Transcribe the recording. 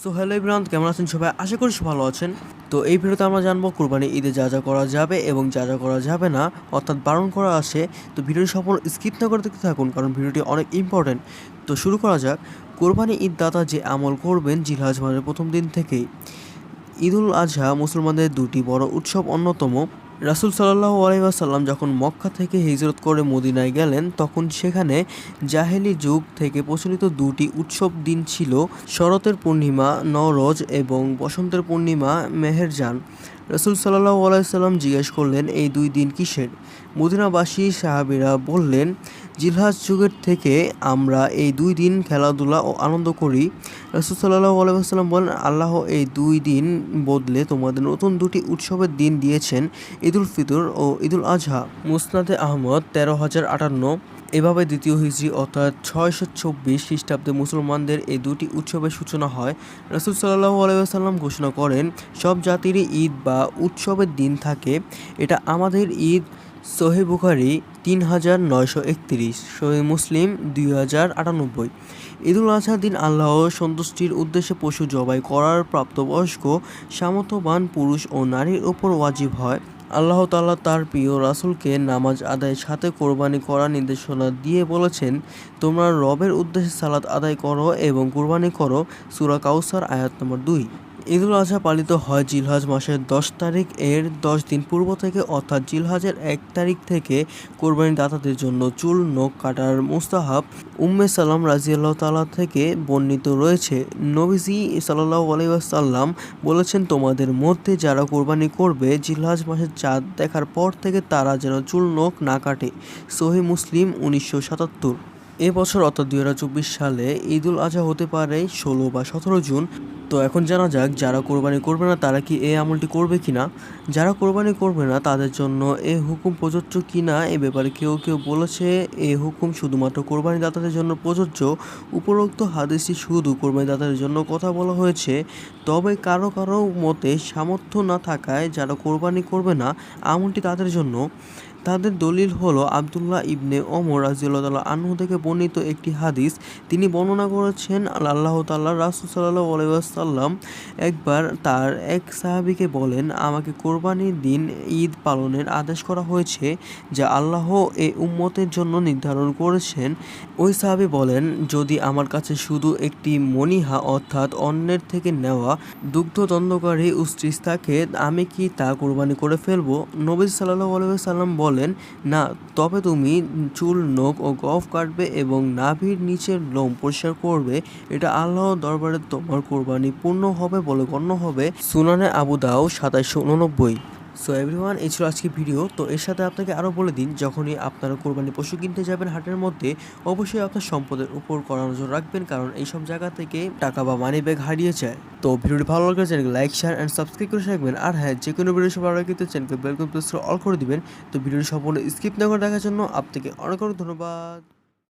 So hello Ibran কেমন আছেন সবাই? আশা করি ভালো আছেন। তো এই ভিডিওতে আমরা জানব কোরবানি ঈদে যা যা করা যাবে এবং যা যা করা যাবে না, অর্থাৎ বারণ করা আছে। তো ভিডিওটি সফল স্কিপ না করে দেখতে থাকুন, কারণ ভিডিওটি অনেক ইম্পর্টেন্ট তো শুরু করা যাক। কোরবানি ঈদ দাতা যে আমল করবেন, জিলহাজ মাসের প্রথম দিন থেকেই। ঈদুল আজহা মুসলমানদের দুটি বড় উৎসব অন্যতম। রাসুল সাল্লাহ আলাইসাল্লাম যখন মক্কা থেকে হিজরত করে মদিনায় গেলেন, তখন সেখানে জাহেলি যুগ থেকে প্রচলিত দুটি উৎসব দিন ছিল, শরতের পূর্ণিমা নরজ এবং বসন্তের পূর্ণিমা, মেহেরজান। রসুল সাল্লাহ আলাইসাল্লাম জিজ্ঞেস করলেন, এই দুই দিন কিসের? মদিনাবাসী সাহাবিরা বললেন জিলহাজ যুগের থেকে আমরা এই দুই দিন খেলাধুলা ও আনন্দ করি। রসুল সাল্লাহ আলাইসাল্লাম বলেন, আল্লাহ এই দুই দিন বদলে তোমাদের নতুন দুটি উৎসবের দিন দিয়েছেন, ঈদুল ফিতর ও ঈদুল আজহা মুসনাদে আহমদ তেরো হাজার আটান্ন, এভাবে দ্বিতীয় হিজড়ি অর্থাৎ ছয়শো চব্বিশ খ্রিস্টাব্দে মুসলমানদের এই দুটি উৎসবের সূচনা হয়। রসুল সাল্লাহ আলাইসাল্লাম ঘোষণা করেন, সব জাতিরই ঈদ বা উৎসবের দিন থাকে। এটা আমাদের ঈদ সোহে বুখারি তিন হাজার নয়শো একত্রিশ, সোহে মুসলিম দুই হাজার আটানব্বই। ঈদুল আজহার দিন আল্লাহ সন্তুষ্টির উদ্দেশ্যে পশু জবাই করার প্রাপ্তবয়স্ক, সামর্থ্যবান পুরুষ ও নারীর ওপর ওয়াজিব হয়। আল্লাহ তাআলা তার প্রিয় রাসূলকে নামাজ আদায়ের সাথে কোরবানি করার নির্দেশনা দিয়ে বলেছেন, তোমরা রবের উদ্দেশ্যে সালাত আদায় করো এবং কোরবানি করো। সুরা কাউসার আয়াত নম্বর দুই। ঈদুল আজহা পালিত হয় জিলহাজ মাসের দশ তারিখ এর দশ দিন পূর্ব থেকে, অর্থাৎ জিলহাজের এক তারিখ থেকে কোরবানি দাতাদের জন্য চুল, নখ কাটার মুস্তাহাব উম্মে সালাম রাজিয়াল্লাহ তালা থেকে বর্ণিত রয়েছে। নবীজি সাল্লাহ আলাইসাল্লাম বলেছেন, তোমাদের মধ্যে যারা কোরবানি করবে, জিলহাজ মাসের চাঁদ দেখার পর থেকে তারা যেন চুল, নখ না কাটে। সহি মুসলিম উনিশশো সাতাত্তর। এবছর অর্থাৎ দুই হাজার চব্বিশ সালে ঈদুল আজহা হতে পারে ষোলো বা সতেরো জুন। তো এখন জানা যাক যারা কোরবানি করবে না, তারা কি এই আমলটি করবে কি না যারা কোরবানি করবে না, তাদের জন্য এ হুকুম প্রযোজ্য কি না এ ব্যাপারে কেউ কেউ বলেছে, এ হুকুম শুধুমাত্র কোরবানি দাতাদের জন্য প্রযোজ্য। উপরোক্ত হাদিসটি শুধু কোরবানি দাতাদের জন্য কথা বলা হয়েছে। তবে কারও কারও মতে সামর্থ্য না থাকায় যারা কোরবানি করবে না, আমলটি তাদের জন্য। তাদের দলিল হলো আবদুল্লাহ ইবনে ওমর রাজিউল্লাহ আনহু থেকে বর্ণিত একটি হাদিস। তিনি বর্ণনা করেছেন, আল্লাহ তাল্লাহ রাসুল সাল্লাহ আলাইসাল্লাম একবার তার এক সাহাবিকে বলেন, আমাকে কোরবানির দিন ঈদ পালনের আদেশ করা হয়েছে যা আল্লাহ এ উম্মতের জন্য নির্ধারণ করেছেন। ওই সাহাবি বলেন, যদি আমার কাছে শুধু একটি মনিহা অর্থাৎ অন্যের থেকে নেওয়া দুগ্ধদণ্ডকারী উস্ত্রিস থাকে, আমি কি তা কোরবানি করে ফেলব? নবী সাল্লাহ আলাইসাল্লাম বলেন না, তবে তুমি চুল, নখ ও গফ কাটবে এবং নাভির নিচের লোম পরিষ্কার করবে। এটা আল্লাহর দরবারে তোমার কোরবানি পূর্ণ হবে বলে গণ্য হবে। সুনানে আবু দাও সাতাশশো উননব্বই। সো এভরিওয়ান এই ছিল আজকে ভিডিও তো এর সাথে আপনাকে আরও বলে দিন, যখনই আপনারা কোরবানি পশু কিনতে যাবেন হাটের মধ্যে, অবশ্যই আপনার সম্পদের উপর করা নজর রাখবেন, কারণ এইসব জায়গা থেকে টাকা বা মানি ব্যাগ হারিয়ে যায়। তো ভিডিওটি ভালো লাগলে চ্যানেলকে লাইক শেয়ার অ্যান্ড সাবস্ক্রাইব করে রাখবেন। আর হ্যাঁ যে কোনো ভিডিও সবার আগে কিন্তু চ্যানেলকে বেলকম প্রেস অল করে দিবেন। তো ভিডিওটি সম্পূর্ণ স্কিপ না করে দেখার জন্য আপনাকে অনেক অনেক ধন্যবাদ।